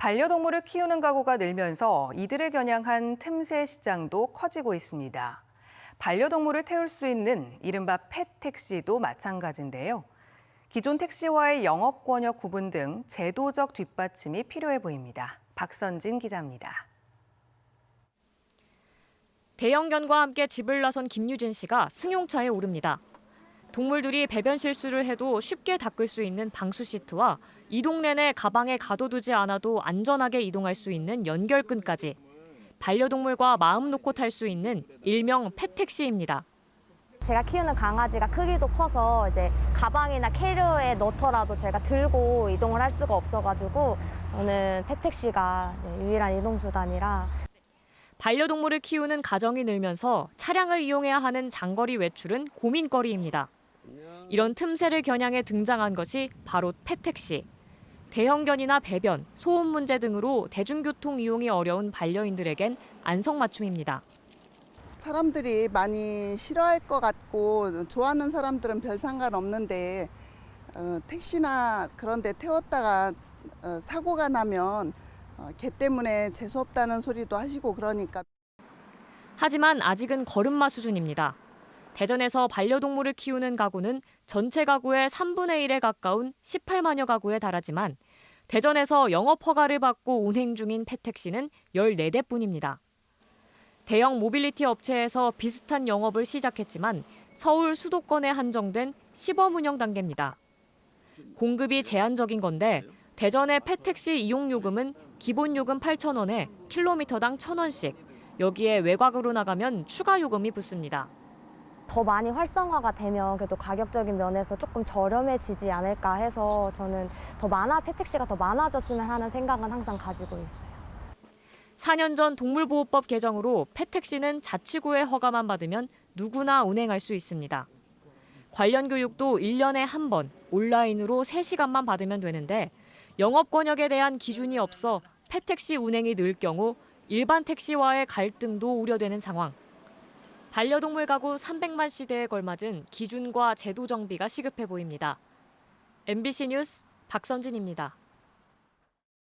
반려동물을 키우는 가구가 늘면서 이들을 겨냥한 틈새 시장도 커지고 있습니다. 반려동물을 태울 수 있는 이른바 펫 택시도 마찬가지인데요. 기존 택시와의 영업 권역 구분 등 제도적 뒷받침이 필요해 보입니다. 박선진 기자입니다. 대형견과 함께 집을 나선 김유진 씨가 승용차에 오릅니다. 동물들이 배변 실수를 해도 쉽게 닦을 수 있는 방수 시트와 이동 내내 가방에 가둬두지 않아도 안전하게 이동할 수 있는 연결끈까지 반려동물과 마음 놓고 탈 수 있는 일명 펫택시입니다. 제가 키우는 강아지가 크기도 커서 이제 가방이나 캐리어에 넣더라도 제가 들고 이동을 할 수가 없어가지고 저는 펫택시가 네, 유일한 이동수단이라 반려동물을 키우는 가정이 늘면서 차량을 이용해야 하는 장거리 외출은 고민거리입니다. 이런 틈새를 겨냥해 등장한 것이 바로 펫택시. 대형견이나 배변, 소음 문제 등으로 대중교통 이용이 어려운 반려인들에겐 안성맞춤입니다. 사람들이 많이 싫어할 것 같고 좋아하는 사람들은 별 상관 없는데 어, 택시나 그런 데 태웠다가 어, 사고가 나면 어, 개 때문에 재수없다는 소리도 하시고 그러니까 하지만 아직은 걸음마 수준입니다. 대전에서 반려동물을 키우는 가구는 전체 가구의 3분의 1에 가까운 18만여 가구에 달하지만 대전에서 영업 허가를 받고 운행 중인 펫택시는 14대뿐입니다. 대형 모빌리티 업체에서 비슷한 영업을 시작했지만 서울 수도권에 한정된 시범 운영 단계입니다. 공급이 제한적인 건데 대전의 펫택시 이용 요금은 기본 요금 8,000원에 킬로미터당 1,000원씩 여기에 외곽으로 나가면 추가 요금이 붙습니다. 더 많이 활성화가 되면 그래도 가격적인 면에서 조금 저렴해지지 않을까 해서 저는 더 많아 펫택시가 더 많아졌으면 하는 생각은 항상 가지고 있어요. 4년 전 동물보호법 개정으로 펫택시는 자치구의 허가만 받으면 누구나 운행할 수 있습니다. 관련 교육도 1년에 한 번 온라인으로 3시간만 받으면 되는데 영업 권역에 대한 기준이 없어 펫택시 운행이 늘 경우 일반 택시와의 갈등도 우려되는 상황. 반려동물 가구 300만 시대에 걸맞은 기준과 제도 정비가 시급해 보입니다. MBC 뉴스 박선진입니다.